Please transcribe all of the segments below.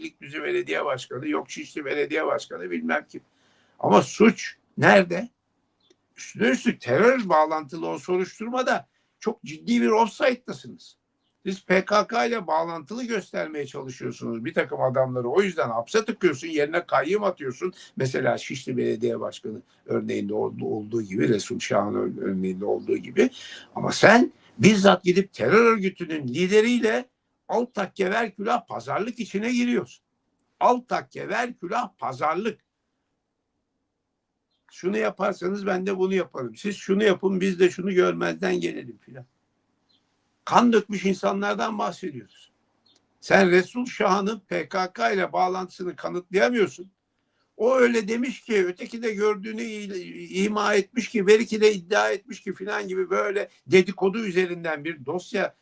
Beylikdüzü Belediye Başkanı, yok Şişli Belediye Başkanı bilmem kim. Ama suç nerede? Üstüne üstlük terör bağlantılı o soruşturmada çok ciddi bir offside'dasınız. Siz PKK ile bağlantılı göstermeye çalışıyorsunuz bir takım adamları. O yüzden hapse tıkıyorsun, yerine kayyım atıyorsun. Mesela Şişli Belediye Başkanı örneğinde olduğu, gibi, Resul Şahan ör- örneğinde olduğu gibi. Ama sen bizzat gidip terör örgütünün lideriyle alt takke ver külah pazarlık içine giriyorsun. Alt takke ver külah pazarlık. Şunu yaparsanız ben de bunu yaparım. Siz şunu yapın biz de şunu görmezden gelelim filan. Kan dökmüş insanlardan bahsediyoruz. Sen Resul Şah'ın PKK ile bağlantısını kanıtlayamıyorsun. O öyle demiş ki öteki de gördüğünü ima etmiş ki belki de iddia etmiş ki filan gibi böyle dedikodu üzerinden bir dosya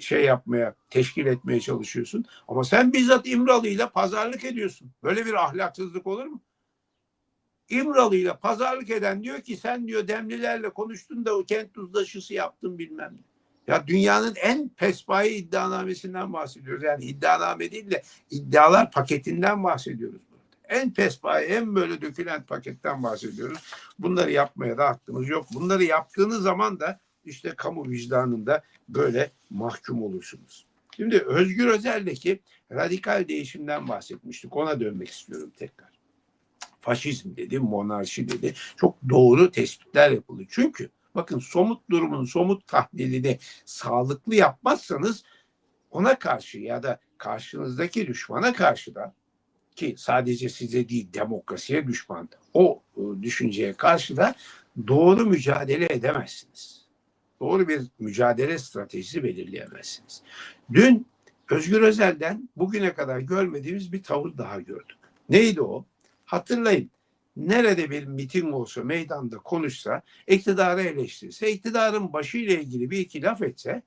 şey yapmaya, teşkil etmeye çalışıyorsun. Ama sen bizzat İmralı ile pazarlık ediyorsun. Böyle bir ahlaksızlık olur mu? İmralı ile pazarlık eden diyor ki sen diyor Demlilerle konuştun da o kent tuzlaşısı yaptın bilmem ne. Ya dünyanın en pespayi iddianamesinden bahsediyoruz. Yani iddianame değil de iddialar paketinden bahsediyoruz burada. En pespayi, en böyle dökülen paketten bahsediyoruz. Bunları yapmaya da hakkınız yok. Bunları yaptığınız zaman da işte kamu vicdanında böyle mahkum olursunuz. Şimdi Özgür Özel'deki radikal değişimden bahsetmiştik. Ona dönmek istiyorum tekrar. Faşizm dedi, monarşi dedi. Çok doğru tespitler yapıldı. Çünkü bakın somut durumun somut tahlilini sağlıklı yapmazsanız ona karşı ya da karşınızdaki düşmana karşı da ki sadece size değil demokrasiye düşman o e, düşünceye karşı da doğru mücadele edemezsiniz. Doğru bir mücadele stratejisi belirleyemezsiniz. Dün Özgür Özel'den bugüne kadar görmediğimiz bir tavır daha gördük. Neydi o? Hatırlayın. Nerede bir miting olsa, meydanda konuşsa, iktidarı eleştirse, iktidarın başıyla ilgili bir iki laf etse,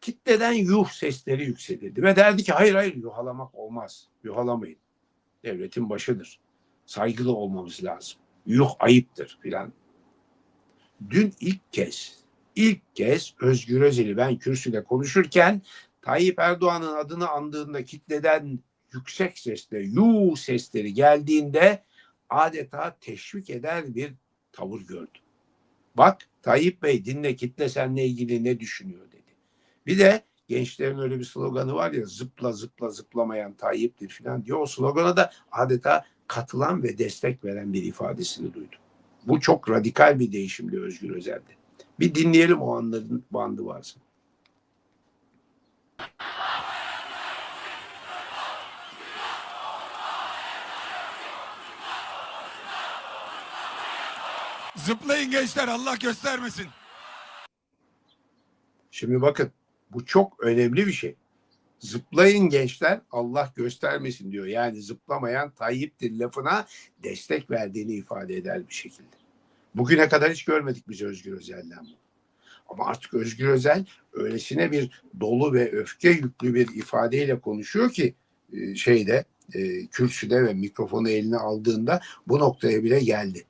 kitleden yuh sesleri yükselirdi. Ve derdi ki hayır hayır yuhalamak olmaz. Yuhalamayın. Devletin başıdır. Saygılı olmamız lazım. Yuh ayıptır filan. Dün ilk kez, ilk kez Özgür Özel'i ben kürsüde konuşurken Tayyip Erdoğan'ın adını andığında kitleden yüksek sesle yu sesleri geldiğinde adeta teşvik eder bir tavır gördüm. Bak Tayyip Bey dinle kitle seninle ilgili ne düşünüyor dedi. Bir de gençlerin öyle bir sloganı var ya zıpla zıpla zıplamayan Tayyip'tir falan diyor. O slogana da adeta katılan ve destek veren bir ifadesini duydum. Bu çok radikal bir değişimdi Özgür Özel'de. Bir dinleyelim o anların bandı varsa. Zıplayın gençler Allah göstermesin. Şimdi bakın bu çok önemli bir şey. Zıplayın gençler Allah göstermesin diyor. Yani zıplamayan Tayyip'tir lafına destek verdiğini ifade eder bir şekilde. Bugüne kadar hiç görmedik biz Özgür Özel'den bunu. Ama artık Özgür Özel öylesine bir dolu ve öfke yüklü bir ifadeyle konuşuyor ki e, şeyde e, kürsüde ve mikrofonu eline aldığında bu noktaya bile geldi.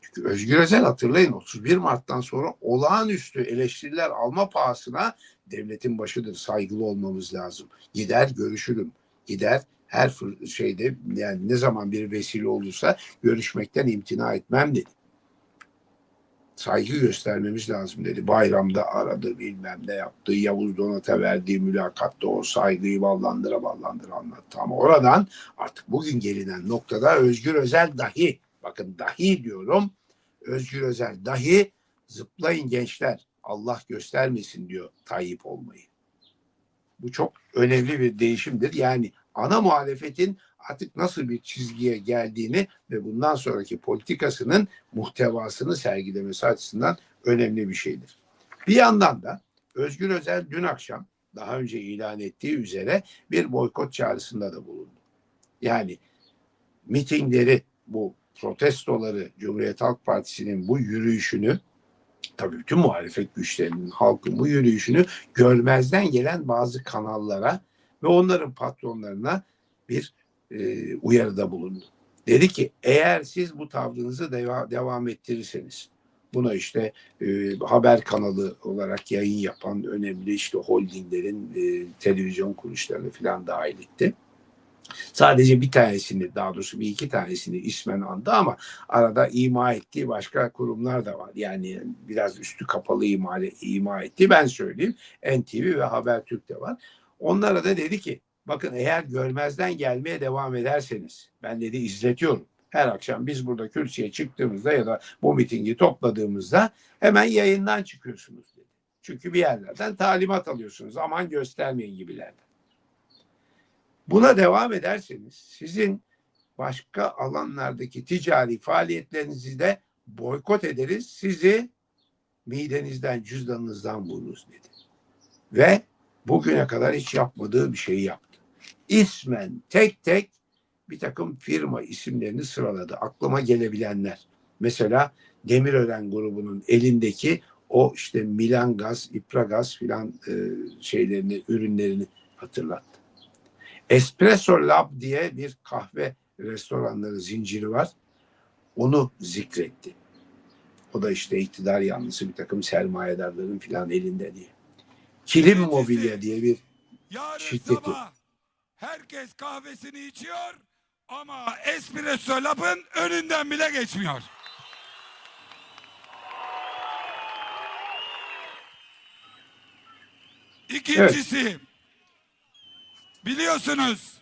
Çünkü Özgür Özel hatırlayın 31 Mart'tan sonra olağanüstü eleştiriler alma pahasına devletin başıdır. Saygılı olmamız lazım. Gider görüşürüm. Gider her şeyde yani ne zaman bir vesile olursa görüşmekten imtina etmem dedi. Saygı göstermemiz lazım dedi. Bayramda aradı bilmem ne yaptı. Yavuz Donat'a verdiği mülakatta o saygıyı ballandıra ballandıra anlattı. Ama oradan artık bugün gelinen noktada Özgür Özel dahi bakın dahi diyorum Özgür Özel dahi zıplayın gençler Allah göstermesin diyor Tayyip olmayı. Bu çok önemli bir değişimdir. Yani ana muhalefetin artık nasıl bir çizgiye geldiğini ve bundan sonraki politikasının muhtevasını sergilemesi açısından önemli bir şeydir. Bir yandan da Özgür Özel dün akşam daha önce ilan ettiği üzere bir boykot çağrısında da bulundu. Yani mitingleri bu protestoları Cumhuriyet Halk Partisi'nin bu yürüyüşünü tabii bütün muhalefet güçlerinin halkın bu yürüyüşünü görmezden gelen bazı kanallara ve onların patronlarına bir e, uyarıda bulundu. Dedi ki eğer siz bu tavrınızı deva, devam ettirirseniz buna işte e, haber kanalı olarak yayın yapan önemli işte holdinglerin e, televizyon kuruluşlarını falan dahil etti. Sadece bir tanesini daha doğrusu bir iki tanesini ismen andı ama arada ima ettiği başka kurumlar da var. Yani biraz üstü kapalı ima, ima ettiği ben söyleyeyim. NTV ve Habertürk de var. Onlara da dedi ki bakın eğer görmezden gelmeye devam ederseniz ben dedi izletiyorum. Her akşam biz burada kürsüye çıktığımızda ya da bu mitingi topladığımızda hemen yayından çıkıyorsunuz dedi. Çünkü bir yerlerden talimat alıyorsunuz. Aman göstermeyin gibilerden. Buna devam ederseniz sizin başka alanlardaki ticari faaliyetlerinizi de boykot ederiz. Sizi midenizden, cüzdanınızdan vururuz dedi. Ve bugüne kadar hiç yapmadığı bir şeyi yaptı. İsmen tek tek bir takım firma isimlerini sıraladı. Aklıma gelebilenler. Mesela Demirören grubunun elindeki o işte Milan Gaz, İpragaz filan e, şeylerini, ürünlerini hatırlattı. Espresso Lab diye bir kahve restoranları zinciri var. Onu zikretti. O da işte iktidar yanlısı bir takım sermayedarların filan elinde diye. Kilim Mobilya diye bir sabah herkes kahvesini içiyor ama espresso labın önünden bile geçmiyor. İkincisi biliyorsunuz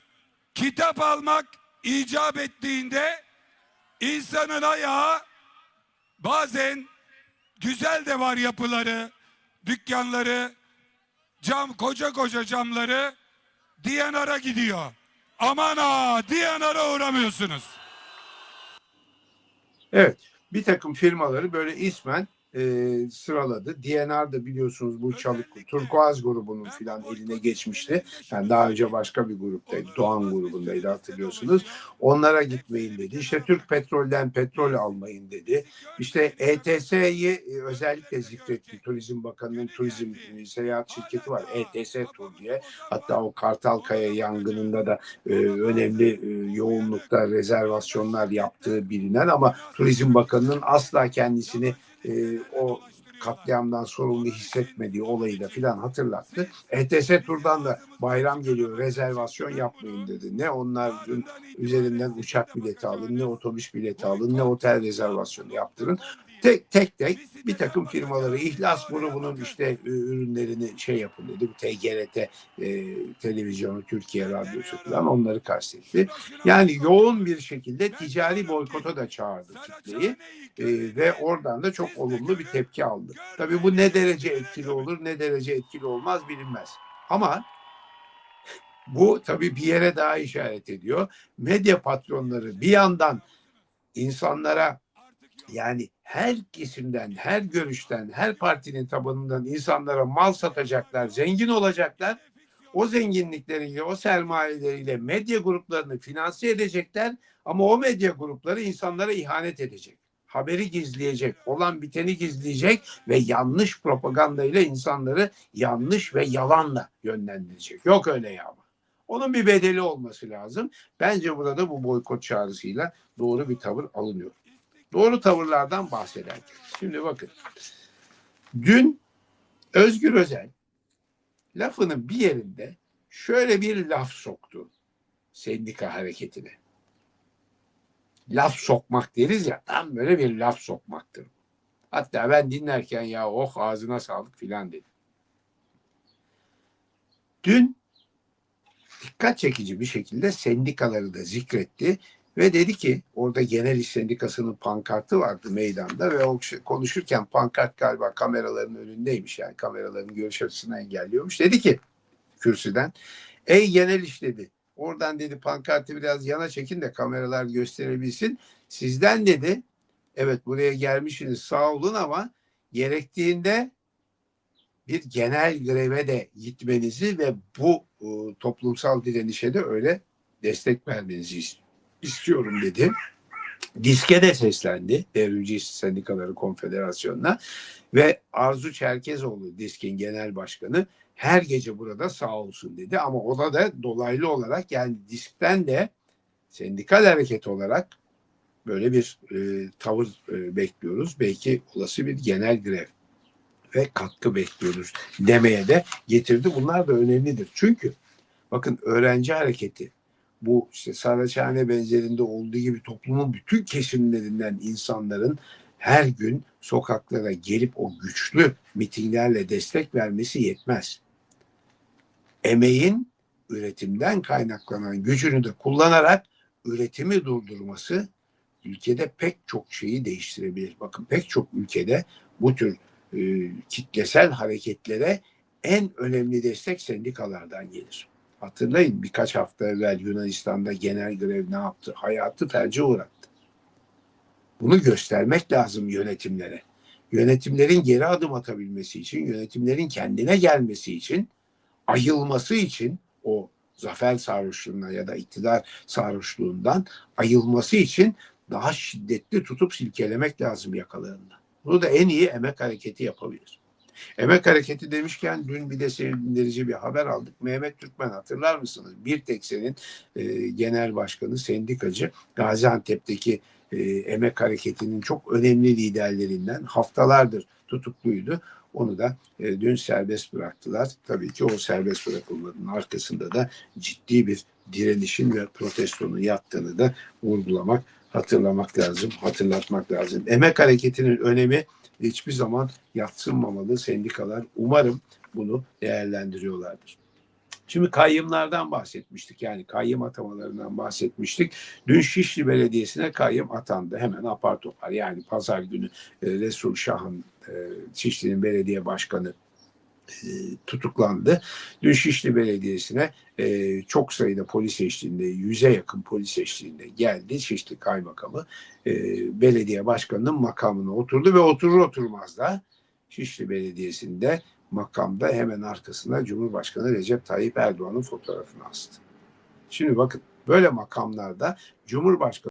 kitap almak icap ettiğinde insanın ayağı bazen güzel de var yapıları, dükkanları, cam koca koca camları DNR'a gidiyor. Aman ha DNR'a uğramıyorsunuz. Evet, bir takım firmaları böyle ismen e, sıraladı. DNR da biliyorsunuz bu Çalık Turkuaz grubunun filan eline geçmişti. Yani daha önce başka bir gruptaydı. Doğan grubundaydı hatırlıyorsunuz. Onlara gitmeyin dedi. İşte Türk Petrol'den petrol almayın dedi. İşte ETS'yi e, özellikle zikretti. Turizm Bakanı'nın turizm e, seyahat şirketi var. ETS Tur diye. Hatta o Kartalkaya yangınında da e, önemli e, yoğunlukta rezervasyonlar yaptığı bilinen ama Turizm Bakanı'nın asla kendisini e, o katliamdan sorumlu hissetmediği olayı da filan hatırlattı. ETS turdan da bayram geliyor rezervasyon yapmayın dedi. Ne onların üzerinden uçak bileti alın, ne otobüs bileti alın, ne otel rezervasyonu yaptırın. Tek tek tek bir takım firmaları İhlas grubunun işte e, ürünlerini şey yapın dedi. Bu TGRT e, televizyonu, Türkiye radyosu falan onları kastetti. Yani yoğun bir şekilde ticari boykota da çağırdı kitleyi e, ve oradan da çok olumlu bir tepki aldı. Tabii bu ne derece etkili olur, ne derece etkili olmaz bilinmez. Ama bu tabii bir yere daha işaret ediyor. Medya patronları bir yandan insanlara yani her kesimden, her görüşten, her partinin tabanından insanlara mal satacaklar, zengin olacaklar. O zenginlikleriyle, o sermayeleriyle medya gruplarını finanse edecekler ama o medya grupları insanlara ihanet edecek. Haberi gizleyecek, olan biteni gizleyecek ve yanlış propagandayla insanları yanlış ve yalanla yönlendirecek. Yok öyle ya. Onun bir bedeli olması lazım. Bence burada bu boykot çağrısıyla doğru bir tavır alınıyor. Doğru tavırlardan bahsederken. Şimdi bakın. Dün Özgür Özel lafının bir yerinde şöyle bir laf soktu sendika hareketine. Laf sokmak deriz ya tam böyle bir laf sokmaktır. Hatta ben dinlerken ya oh ağzına sağlık filan dedim. Dün dikkat çekici bir şekilde sendikaları da zikretti ve dedi ki orada Genel İş Sendikası'nın pankartı vardı meydanda ve o konuşurken pankart galiba kameraların önündeymiş yani kameraların görüş açısını engelliyormuş. Dedi ki kürsüden ey Genel İş dedi oradan dedi pankartı biraz yana çekin de kameralar gösterebilsin. Sizden dedi evet buraya gelmişsiniz sağ olun ama gerektiğinde bir genel greve de gitmenizi ve bu e, toplumsal direnişe de öyle destek vermenizi istiyorum istiyorum dedi. Diske de seslendi Devrimci Sendikaları Konfederasyonu'na ve Arzu Çerkezoğlu Disk'in genel başkanı her gece burada sağ olsun dedi ama o da da dolaylı olarak yani Disk'ten de sendikal hareket olarak böyle bir e, tavır e, bekliyoruz. Belki olası bir genel grev ve katkı bekliyoruz demeye de getirdi. Bunlar da önemlidir. Çünkü bakın öğrenci hareketi, bu işte Saraçhane benzerinde olduğu gibi toplumun bütün kesimlerinden insanların her gün sokaklara gelip o güçlü mitinglerle destek vermesi yetmez. Emeğin üretimden kaynaklanan gücünü de kullanarak üretimi durdurması ülkede pek çok şeyi değiştirebilir. Bakın pek çok ülkede bu tür e, kitlesel hareketlere en önemli destek sendikalardan gelir. Hatırlayın birkaç hafta evvel Yunanistan'da genel grev ne yaptı? Hayatı felce uğrattı. Bunu göstermek lazım yönetimlere. Yönetimlerin geri adım atabilmesi için, yönetimlerin kendine gelmesi için, ayılması için o zafer sarhoşluğuna ya da iktidar sarhoşluğundan ayılması için daha şiddetli tutup silkelemek lazım yakalarından. Bunu da en iyi emek hareketi yapabilir. Emek hareketi demişken dün bir de sevindirici bir haber aldık. Mehmet Türkmen hatırlar mısınız? Bir Teksen'in e, genel başkanı, sendikacı Gaziantep'teki e, emek hareketinin çok önemli liderlerinden haftalardır tutukluydu. Onu da e, dün serbest bıraktılar. Tabii ki o serbest bırakılmanın arkasında da ciddi bir direnişin ve protestonun yattığını da vurgulamak, hatırlamak lazım, hatırlatmak lazım. Emek hareketinin önemi hiçbir zaman yatsınmamalı. Sendikalar umarım bunu değerlendiriyorlardır. Şimdi kayyımlardan bahsetmiştik. Yani kayyım atamalarından bahsetmiştik. Dün Şişli Belediyesi'ne kayyım atandı. Hemen apar topar. Yani pazar günü e, Resul Şah'ın e, Şişli'nin belediye başkanı tutuklandı. Dün Şişli Belediyesi'ne e, çok sayıda polis eşliğinde, yüze yakın polis eşliğinde geldi. Şişli Kaymakamı e, belediye başkanının makamına oturdu ve oturur oturmaz da Şişli Belediyesi'nde makamda hemen arkasına Cumhurbaşkanı Recep Tayyip Erdoğan'ın fotoğrafını astı. Şimdi bakın böyle makamlarda Cumhurbaşkanı